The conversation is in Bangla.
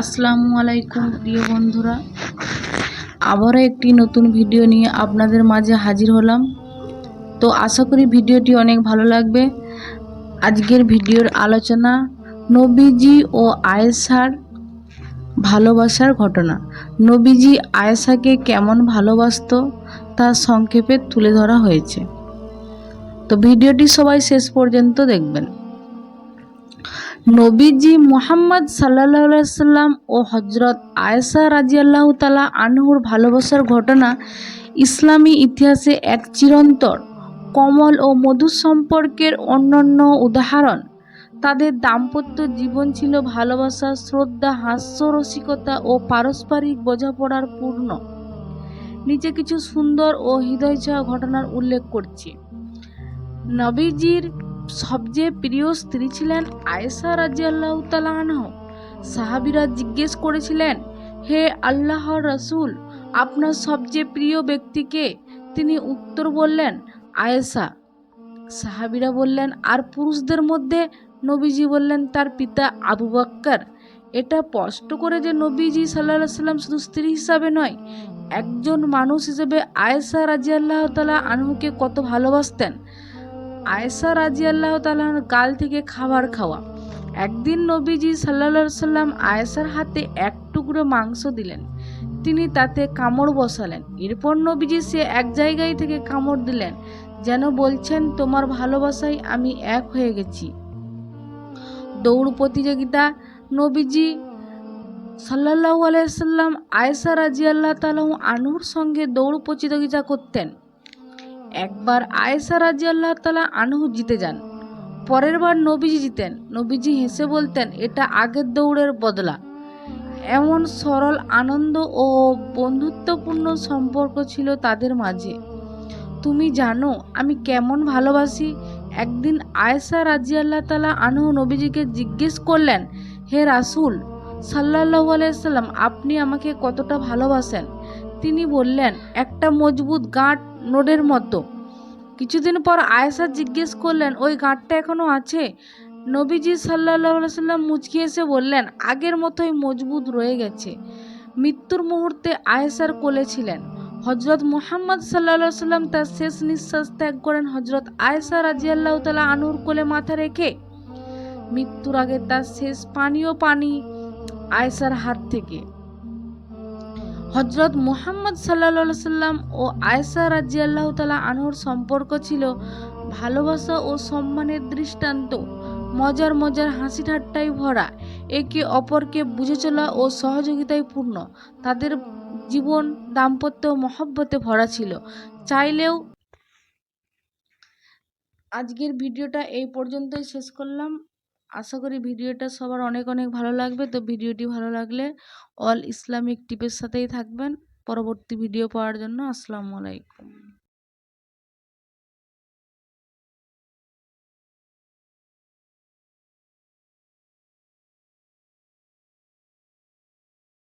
আসসালামু আলাইকুম, প্রিয় বন্ধুরা। আবারও একটি নতুন ভিডিও নিয়ে আপনাদের মাঝে হাজির হলাম। তো আশা করি ভিডিওটি অনেক ভালো লাগবে। আজকের ভিডিওর আলোচনা নবীজি ও আয়েশার ভালোবাসার ঘটনা। নবীজি আয়েশাকে কেমন ভালোবাসতো তা সংক্ষেপে তুলে ধরা হয়েছে। তো ভিডিওটি সবাই শেষ পর্যন্ত দেখবেন। নবীজি মোহাম্মদ সাল্লাহ সাল্লাম ও হজরত আয়েশা রাজিয়াল্লাহ তালা আনহুর ভালোবাসার ঘটনা ইসলামী ইতিহাসে এক চিরন্তর কমল ও মধুর সম্পর্কের অন্যান্য উদাহরণ। তাদের দাম্পত্য জীবন ছিল ভালোবাসা, শ্রদ্ধা, হাস্যরসিকতা ও পারস্পরিক বোঝাপড়ার পূর্ণ। নিচে কিছু সুন্দর ও হৃদয় ঘটনার উল্লেখ করছি। নবীজির সবচেয়ে প্রিয় স্ত্রী ছিলেন আয়েশা রাজিয়াল্লাহ তালাহ সাহাবিরা জিজ্ঞেস করেছিলেন, হে আল্লাহর রসুল, আপনার সবচেয়ে প্রিয় ব্যক্তিকে? তিনি উত্তর বললেন, আয়েশা। সাহাবিরা বললেন, আর পুরুষদের মধ্যে? নবীজি বললেন, তার পিতা আবু বাক্কার। এটা স্পষ্ট করে যে নবীজি সাল্লাহ সাল্লাম শুধু স্ত্রী হিসাবে নয়, একজন মানুষ হিসেবে আয়েশা রাজিয়াল্লাহ তালা আনহুকে কত ভালোবাসতেন। আয়েশা রাজি আল্লাহ তালার গাল থেকে খাবার খাওয়া। একদিন নবীজি সাল্লা সাল্লাম আয়েশার হাতে এক টুকরো মাংস দিলেন। তিনি তাতে কামড় বসালেন। এরপর নবীজি সে এক জায়গায় থেকে কামড় দিলেন, যেন বলছেন, তোমার ভালোবাসায় আমি এক হয়ে গেছি। দৌড় প্রতিযোগিতা, নবীজি সাল্লাহ আলাইসাল্লাম আয়েশা রাজি আল্লাহ তালাহ আনুর সঙ্গে দৌড় প্রতিযোগিতা করতেন। একবার আয়েশা রাজি আল্লাহ তালা আনহু জিতে যান। পরের বার নবীজি জিতেন। নবীজি হেসে বলতেন, এটা আগের দৌড়ের বদলা। এমন সরল আনন্দ ও বন্ধুত্বপূর্ণ সম্পর্ক ছিল তাদের মাঝে। তুমি জানো, আমি কেমন ভালোবাসি? একদিন আয়েশা রাজি আল্লাহ তালা আনহু নবীজিকে জিজ্ঞেস করলেন, হে রাসুল সাল্লাহ আলাইসাল্লাম আপনি আমাকে কতটা ভালোবাসেন? তিনি বললেন, একটা মজবুত গাঁট নোডের মতো। কিছুদিন পর আয়েশা জিজ্ঞেস করলেন, ওই গাঁটটা এখনও আছে? নবীজি সাল্লাহ সাল্লাম মুচকি এসে বললেন, আগের মতোই মজবুত রয়ে গেছে। মৃত্যুর মুহূর্তে আয়েশার কোলে ছিলেন। হজরত মোহাম্মদ সাল্লা সাল্লাম তার শেষ নিঃশ্বাস ত্যাগ করেন হজরত আয়েশা রাজিয়াল্লাহ তালা আনুর কোলে মাথা রেখে। মৃত্যুর আগে তার শেষ পানীয় পানি আয়েশার হাত থেকে। হজরত মুহাম্মদ সাল্লা সাল্লাম ও আয়েসা রাজিয়াল্লাহ তালা আনহর সম্পর্ক ছিল ভালোবাসা ও সম্মানের দৃষ্টান্ত। মজার মজার হাসি ঠাট্টায় ভরা, একে অপরকে বুঝে চলা ও সহযোগিতায় পূর্ণ। তাদের জীবন, দাম্পত্য মহব্বতে ভরা ছিল। চাইলেও আজকের ভিডিওটা এই পর্যন্তই। শেষ করলাম। আশা করি ভিডিওটা সবার অনেক অনেক ভালো লাগবে। তো ভিডিওটি ভালো লাগলে অল ইসলামিক টিপের সাথেই থাকবেন। পরবর্তী ভিডিও পাওয়ার জন্য আসসালামু আলাইকুম।